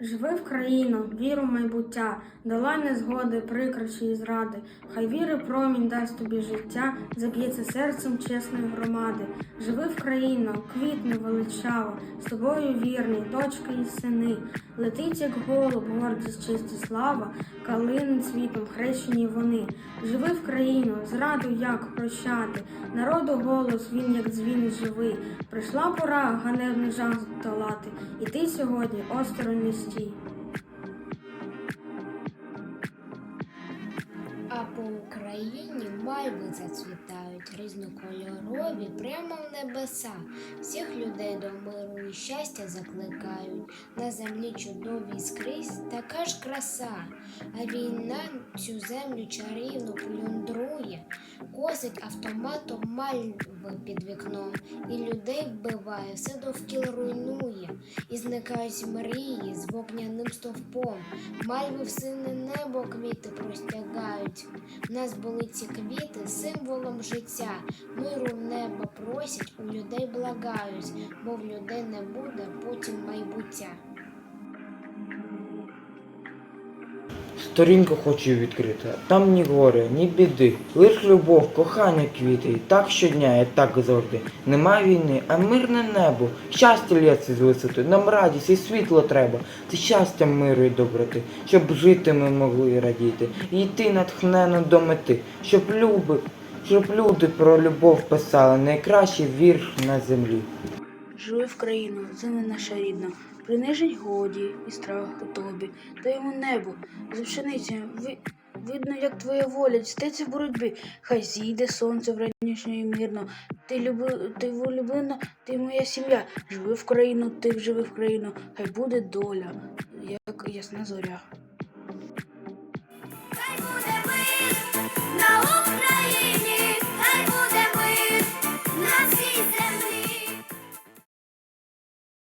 Живи в країну, віру в майбуття, долай незгоди, прикрощі і зради. Хай віри промінь дасть тобі життя, заб'ється серцем чесної громади. Живи в країну, квітне величаво, з тобою вірний, дочка і сини. Летить, як голуб, гордість, честь і слава, калини цвітом хрещені вони. Живи в країну, зраду як прощати, народу голос, він як дзвін живий. Прийшла пора ганебний жах долати, і ти сьогодні осторонь не по Україні мальви зацвітають різнокольорові прямо в небеса. Всіх людей до миру і щастя закликають. На землі чудовій скрізь така ж краса. А війна цю землю чарівну плюндрує, косить автоматом мальви під вікном, і людей вбиває, все довкіл руйнує, і зникають мрії з вогняним стовпом. Мальви в сине небо квіти простягають. В нас були ці квіти символом життя. Миру в небо просять, у людей благають, бо в людей не буде потім майбуття. Сторінку хочу відкрити, там ні горя, ні біди, лиш любов, кохання квіти, і так щодня, і так завжди. Нема війни, а мирне небо, щастя лється з висоти, нам радість і світло треба. Це щастя миру і доброти, щоб жити ми могли і радіти, і йти натхнено до мети, щоб люби, щоб люди про любов писали. Найкращий вірш на землі. Живи в країну, земля наша рідна, принижень годі і страх у тобі, та йому небо, за пшеницею, ви, видно, як твоя воля дістається в боротьбі, хай зійде сонце вранішньо і мирно, ти люби, ти улюблена, ти моя сім'я, живи в країну, ти живи в країну, хай буде доля, як ясна зоря.